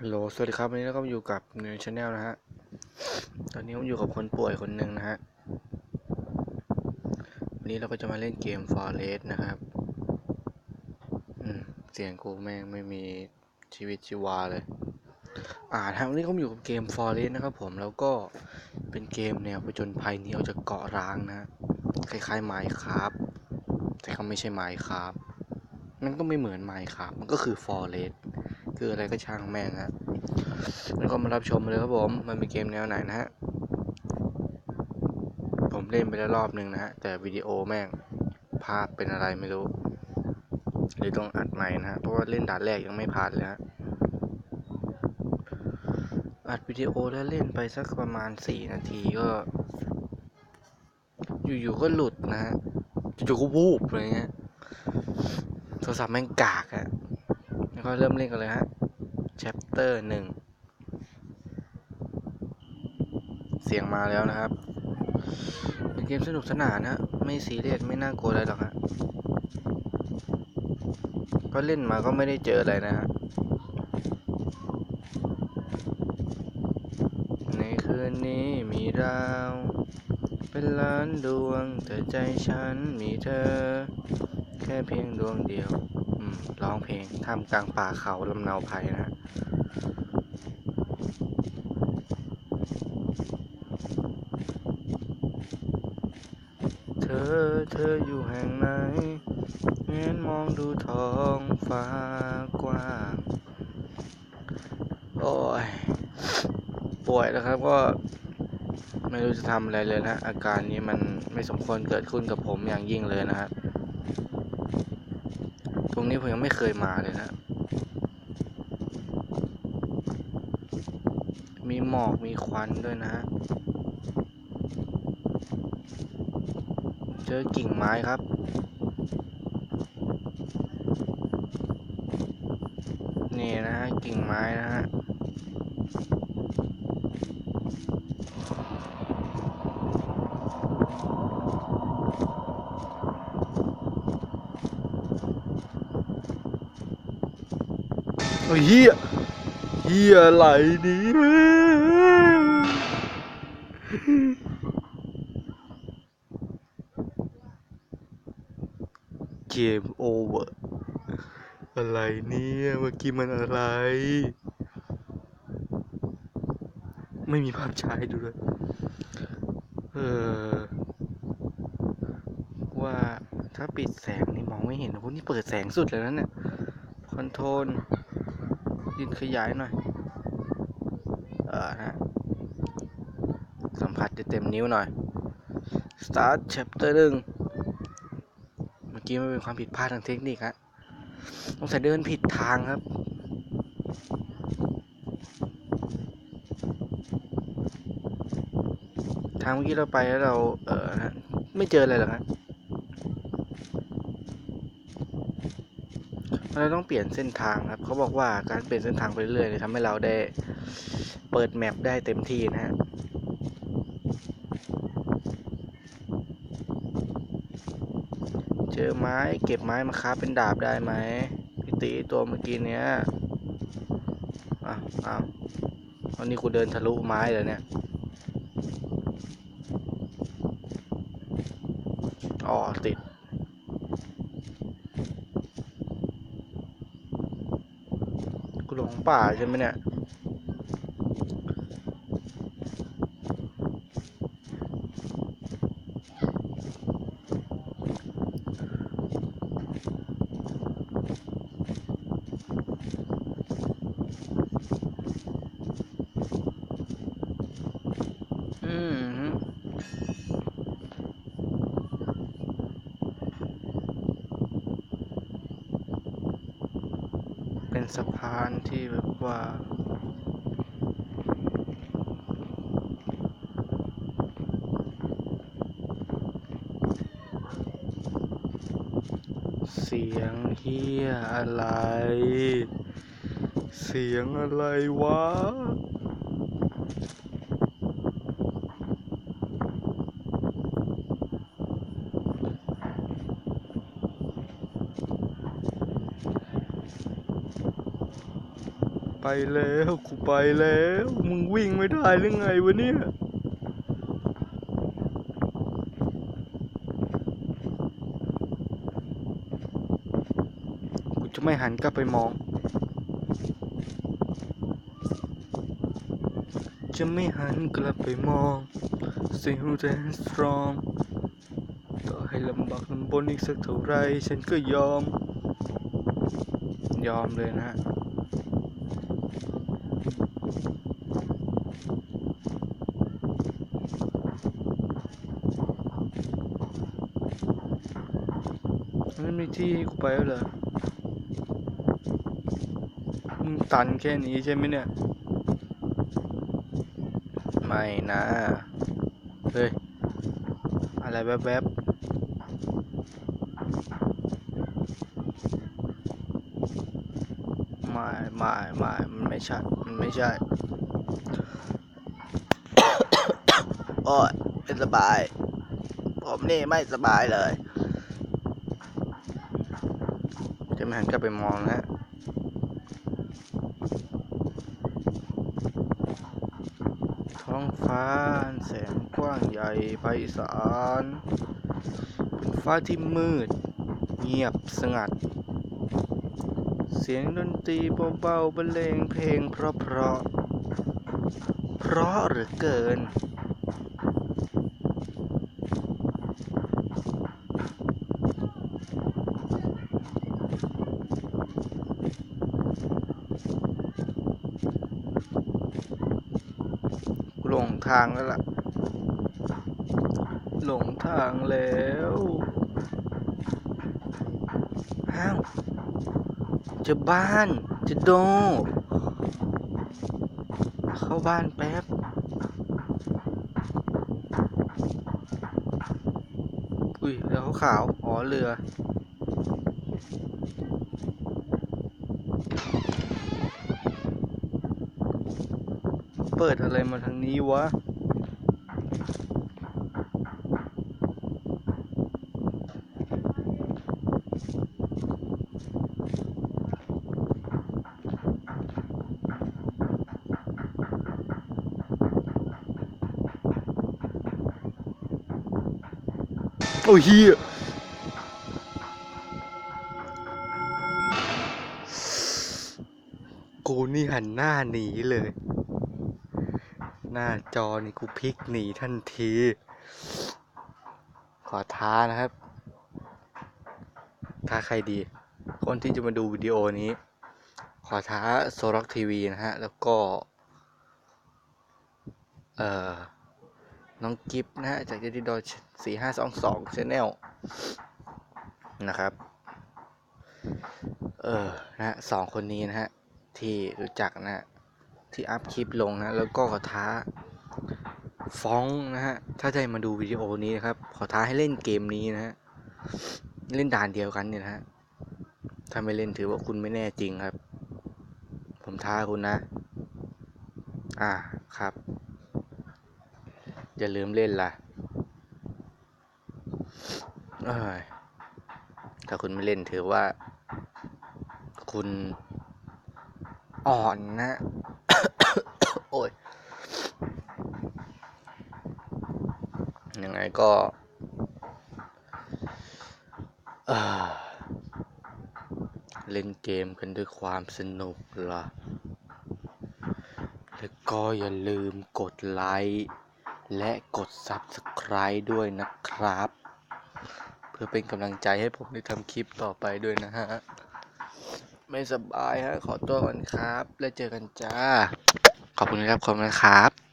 ฮัลโหล สวัสดีครับ วันนี้เราก็อยู่กับเนยชาแนลนะฮะ ตอนนี้ผมอยู่กับคนป่วยคนหนึ่งนะฮะ วันนี้เราก็จะมาเล่นเกม Forest นะครับ อืม เสียงกูแม่งไม่มีชีวิตชีวาเลย อ่าทางนี้ผมอยู่กับเกม Forest นะครับผม แล้วก็เป็นเกมแนวผจญภัยนี้ออกจากเกาะร้างนะ คล้ายๆ Minecraft แต่ก็ไม่ใช่ Minecraft มันก็ไม่เหมือน Minecraft มันก็คือ Forest คืออะไรก็ช่างแม่งฮะแล้วก็มารับชมเลยครับผม มันเป็นเกมแนวไหนนะฮะ ผมเล่นไปแล้วรอบหนึ่งนะฮะ แต่วิดีโอแม่งภาพเป็นอะไรไม่รู้หรือต้องอัดใหม่นะฮะ เพราะว่าเล่นด่านแรกยังไม่ผ่านเลยฮะ อัดวิดีโอแล้วเล่นไปสักประมาณสี่นาทีก็ อยู่ๆก็หลุดนะฮะจู่ๆก็วูบอะไรเงี้ยโทรศัพท์แม่งกากอะ ก็เริ่มเล่นกันเลยฮะ chapter หนึ่ง เสียงมาแล้วนะครับ เป็นเกมสนุกสนานนะ ไม่ซีเรียสไม่น่ากลัวอะไรหรอกฮะ ก็เล่นมาก็ไม่ได้เจออะไรนะฮะ ในคืนนี้มีดาว เป็นล้านดวงแต่ใจฉันมีเธอ แค่เพียงดวงเดียว ร้องเพลงท่ามกลางป่าเขาลำเนาไพรนะเธอเธออยู่แห่งไหนเงนมองดูท้องฟ้ากว้าง โอ้ย ป่วยแล้วครับก็ไม่รู้จะทำอะไรเลยนะ อาการนี้มันไม่สมควรเกิดขึ้นกับผมอย่างยิ่งเลยนะฮะต รงนี้ผมยังไม่เคยมาเลยนะ มีหมอกมีควันด้วยนะ เจอกิ่งไม้ครับนี่นะฮะกิ่งไม้นะฮะ เฮียเฮียอะไรนี่เกมโอเวอร์อะไรเนี่ยเมื่อกี้มันอะไร ไม่มีภาพฉายดูเลย เออ ว่าถ้าปิดแสงนี่มองไม่เห็นโอ้นี่เปิดแสงสุดเลยนะเนี่ยคอนโทรล ยืนขยายหน่อย เออนะสัมผัสได้เต็มนิ้วหน่อย start chapter หนึ่งเมื่อกี้มันเป็นความผิดพลาดทางเทคนิคฮะต้องใส่เดินผิดทางครับทางเมื่อกี้เราไปแล้วเราเออนะไม่เจออะไรหรอกฮะ เราต้องเปลี่ยนเส้นทางครับเขาบอกว่าการเปลี่ยนเส้นทางไปเรื่อยๆเนี่ยทำให้เราได้เปิดแมปได้เต็มที่นะฮะเจอไม้เก็บไม้มาค้าเป็นดาบได้ไหมพี่ตีตัวเมื่อกี้เนี้ยอ้าวอ้าววันนี้กูเดินทะลุไม้เลยเนี่ยอ๋อติด กูหลง ป่าใช่ไหมเนี่ย สะพานที่แบบว่าเสียงเฮียอะไร เสียงอะไรวะ ไปแล้วกูไปแล้ว มึงวิ่งไม่ได้หรือไงวะเนี่ยกูจะไม่หันกลับไปมอง จะไม่หันกลับไปมอง Still stand strong ต่อให้ลำบากลำบนอีกสักเท่าไร ฉันก็ยอม ยอมเลยนะ ไม่มีที่ให้กูไปแล้วเหรอมึงตันแค่นี้ใช่ไหมเนี่ย ไม่นะ เฮ้ย อะไรแวบๆไม่ไม่ไม่มันไม่ใช่ มันไม่ใช่ โอ้ยไม่สบาย ผมนี่ไม่สบายเลย จะ ไม่หันกลับไปมองนะฮะท้องฟ้าแสนกว้างใหญ่ไพศาลเป็นฟ้าที่มืด เงียบสงัด เสียงดนตรีเบาๆบรรเลงเพลงเพราะๆเพราะเหรือเกิน ลงทางแล้วล่ะ หลงทางแล้วอ้าวจะบ้านจะโด เข้าบ้านแป๊บ อุ้ยแล้วขาวๆอ๋อเรือ เปิดอะไรมาทางนี้วะ โอ้ยเฮียกูนี่หันหน้าหนีเลย หน้าจอนี่กูพลิกหนีทันที ขอท้านะครับ ท้าใครดี คนที่จะมาดูวิดีโอนี้ ขอท้าโซล็อกทีวีนะฮะ แล้วก็ เอ่อ น้องกิฟนะฮะ จากเจดีดอสี่ห้าสองสองชแนลนะครับ เออ นะฮะสองคนนี้นะฮะ ที่รู้จักนะฮะ ที่อัพคลิปลงนะแล้วก็ขอท้าฟ้องนะฮะถ้าได้มาดูวิดีโอนี้นะครับขอท้าให้เล่นเกมนี้นะฮะเล่นด่านเดียวกันเนี่ยนะฮะถ้าไม่เล่นถือว่าคุณไม่แน่จริงครับ ผมท้าคุณนะ อ่าครับอย่าลืมเล่นล่ะถ้าคุณไม่เล่นถือว่า คุณอ่อนนะ โอ้ย ยังไง ก็เล่นเกมกันด้วยความสนุกล่ะ แล้วก็อย่าลืมกดไลค์และกด Subscribe ด้วยนะครับ เพื่อเป็นกำลังใจให้ผมได้ทำคลิปต่อไปด้วยนะฮะ ไม่สบายฮะ ขอตัวก่อนครับ แล้วเจอกันจ้า ขอบคุณครับขอบคุณครับ